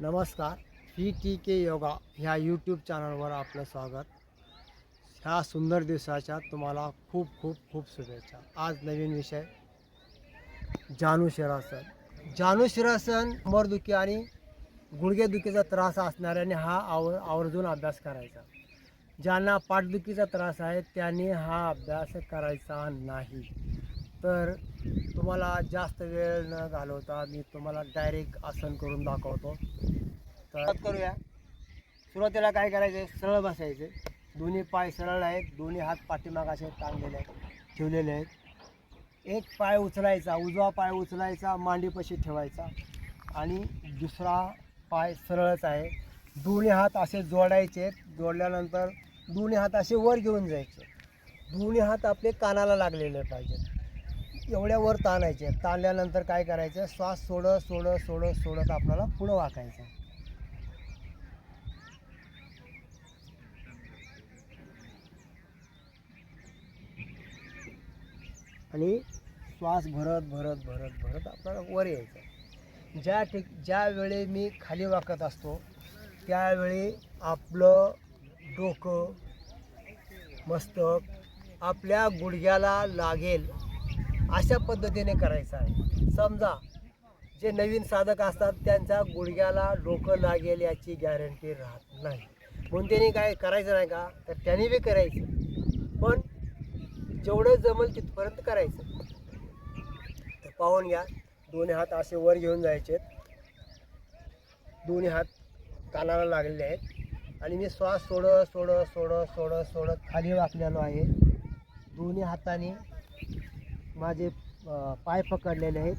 नमस्कार P T के योगा ह्या YouTube चॅनलवर आपलं स्वागत. ह्या सुंदर दिवसाच्या तुम्हाला खूप खूप खूप शुभेच्छा. आज नवीन विषय जानू शिरासन. जानू शिरासन कंबरदुखी आणि गुडघेदुखीचा त्रास असणाऱ्याने हा आव आवर्जून अभ्यास करायचा. ज्यांना पाठदुखीचा त्रास आहे त्यांनी हा अभ्यास करायचा नाही. तर तुम्हाला जास्त वेळ न घालवता मी तुम्हाला डायरेक्ट आसन करून दाखवतो. तर करूया. सुरुवातीला काय करायचं? आहे सरळ बसायचे. दोन्ही पाय सरळ आहेत. दोन्ही हात पाठीमागाचे ताणलेले आहेत ठेवलेले आहेत. एक पाय उचलायचा उजवा पाय उचलायचा मांडीपाशी ठेवायचा. आणि दुसरा पाय सरळच आहे. दोन्ही हात असे जोडायचे जोडल्यानंतर दोन्ही हात असे वर घेऊन जायचे. दोन्ही हात आपले कानाला लागलेले पाहिजेत. एवढ्या वर ताणायचे. ताणल्यानंतर काय करायचं? श्वास सोडत सोडत सोडत सोडत आपल्याला पुढं वाकायचं. आणि श्वास भरत भरत भरत भरत आपल्याला वर यायचं. ज्या ठिक ज्यावेळी मी खाली वाकत असतो त्यावेळी आपलं डोकं मस्तक आपल्या गुडघ्याला लागेल. अशा पद्धतीने करायचं आहे. समजा जे नवीन साधक असतात त्यांच्या गुडघ्याला डोकं लागेल याची गॅरंटी राहत नाही. म्हणून त्यांनी काय करायचं नाही का तर त्यांनी बी करायचं. पण जेवढं जमल तिथपर्यंत करायचं. तर पाहून घ्या दोन्ही हात असे वर घेऊन जायचे. दोन्ही हात कानाला लागलेले आहेत. आणि मी श्वास सोडत सोडत सोडत सोडत सोडत खाली वाकलेलो आहे. दोन्ही हाताने माझे पाय पकडलेले आहेत.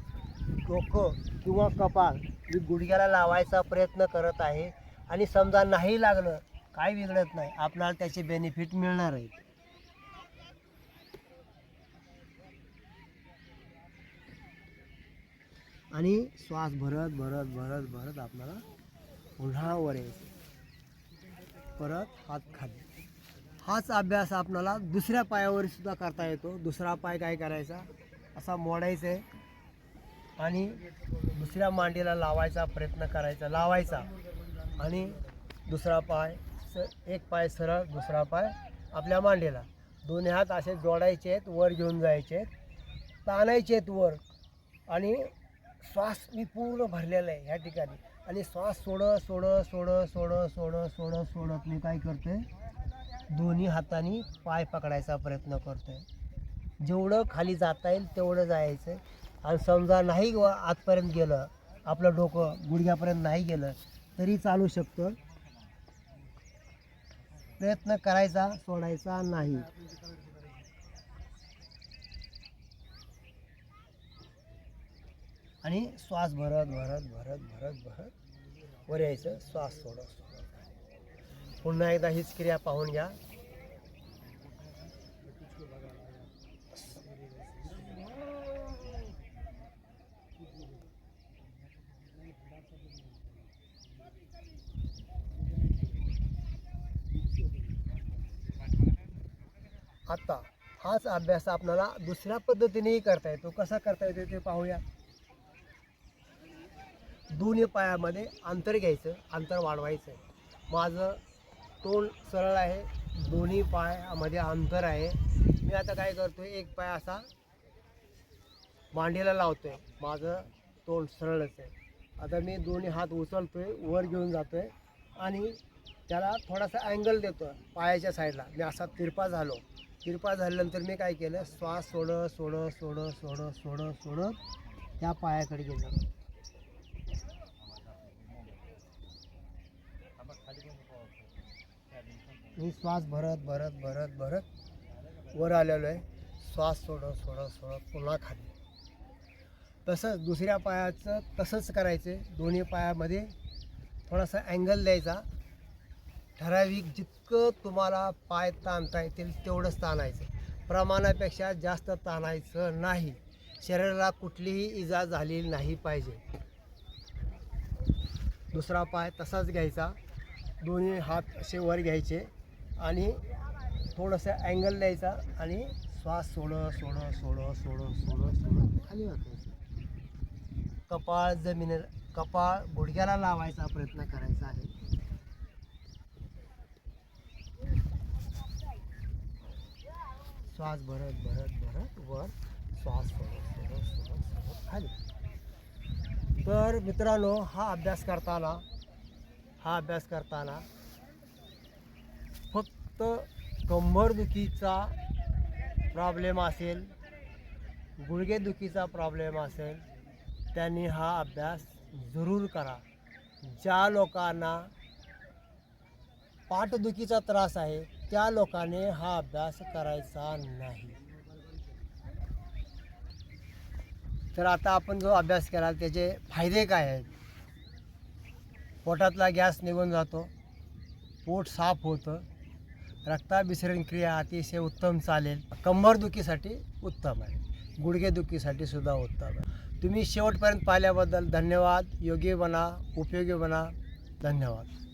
डोकं किंवा कपाळ मी गुडघ्याला लावायचा प्रयत्न करत आहे. आणि समजा नाही लागलं काय बिघडत नाही आपल्याला त्याचे बेनिफिट मिळणार आहे. आणि श्वास भरत भरत भरत भरत आपल्याला पुन्हा वर यायचं. परत हात खाली. हाच अभ्यास आपणाला दुसऱ्या पायावर सुद्धा करता येतो. दुसरा पाय काय करायचा? असा मोडायचा आहे. आणि दुसऱ्या मांडीला लावायचा प्रयत्न करायचा लावायचा. आणि दुसरा पाय स एक पाय सरळ दुसरा पाय आपल्या मांडीला. दोन्ही हात असे जोडायचे आहेत वर घेऊन जायचे आहेत. ताणायचे आहेत वर. आणि श्वास मी पूर्ण भरलेला आहे ह्या ठिकाणी. आणि श्वास सोडत सोडत सोडत सोडत सोडत सोडत सोडत मी काय करते दोन्ही हाताने पाय पकडायचा प्रयत्न करतो आहे जेवढं खाली जाता येईल तेवढं जायचं आणि समजा नाही आतपर्यंत गेलं आपलं डोकं गुडघ्यापर्यंत नाही गेलं तरी चालू शकतं. प्रयत्न करायचा सोडायचा नाही. आणि श्वास भरत भरत भरत भरत भरत वर यायचं. श्वास सोडत पुन्हा एकदा हीच क्रिया पाहून घ्या. आता हाच अभ्यास आपल्याला दुसऱ्या पद्धतीनेही करता येतो. कसा करता येतो ते पाहूया. दोन्ही पायामध्ये अंतर घ्यायचं अंतर वाढवायचं. माझं तोंड सरळ आहे दोन्ही पायामध्ये अंतर आहे. मी आता काय करतोय एक पाय असा मांडीला लावतोय. माझं तोंड सरळच आहे. आता मी दोन्ही हात उचलतोय वर घेऊन जातोय आणि त्याला थोडासा अँगल देतो पायाच्या साईडला मी असा तिरपा झालो. तिरपा झाल्यानंतर मी काय केलं श्वास सोडं सोडं सोडं सोडं सोडं सोडत त्या पायाकडे गेलो. मी श्वास भरत भरत भरत भरत वर आलेलो आहे. श्वास सोडत सोडत सोडत पुन्हा खाली. तसंच दुसऱ्या पायाचं तसंच करायचं. दोन्ही पायामध्ये थोडासा अँगल द्यायचा. ठराविक जितकं तुम्हाला पाय ताणता येतील तेवढंच ताणायचं. प्रमाणापेक्षा जास्त ताणायचं नाही. शरीराला कुठलीही इजा झालेली नाही पाहिजे. दुसरा पाय तसाच घ्यायचा. दोन्ही हात असे वर घ्यायचे. आणि थोडंसं अँगल द्यायचा आणि श्वास सोडं सोडं सोडं सोडं सोडं सोडं. खाली वाकायचं कपाळ जमिनीला कपाळ गुडघ्याला लावायचा प्रयत्न करायचा आहे. श्वास भरत भरत भरत वर. श्वास सोडत सोडत सोडत सोडत खाली. तर मित्रांनो हा अभ्यास करताना हा अभ्यास करताना फक्त कंबरदुखीचा प्रॉब्लेम असेल गुडघेदुखीचा प्रॉब्लेम असेल त्यांनी हा अभ्यास जरूर करा. ज्या लोकांना पाठदुखीचा त्रास आहे त्या लोकांनी हा अभ्यास करायचा नाही. तर आता आपण जो अभ्यास केला त्याचे फायदे काय आहेत? पोटातला गॅस निघून जातो. पोट साफ होतं. रक्ताभिसरण क्रिया अतिशय उत्तम चालेल. कंबरदुखीसाठी उत्तम आहे. गुडघेदुखीसाठी सुद्धा उत्तम आहे. तुम्ही शेवटपर्यंत पाहिल्याबद्दल धन्यवाद. योगी बना उपयोगी बना. धन्यवाद.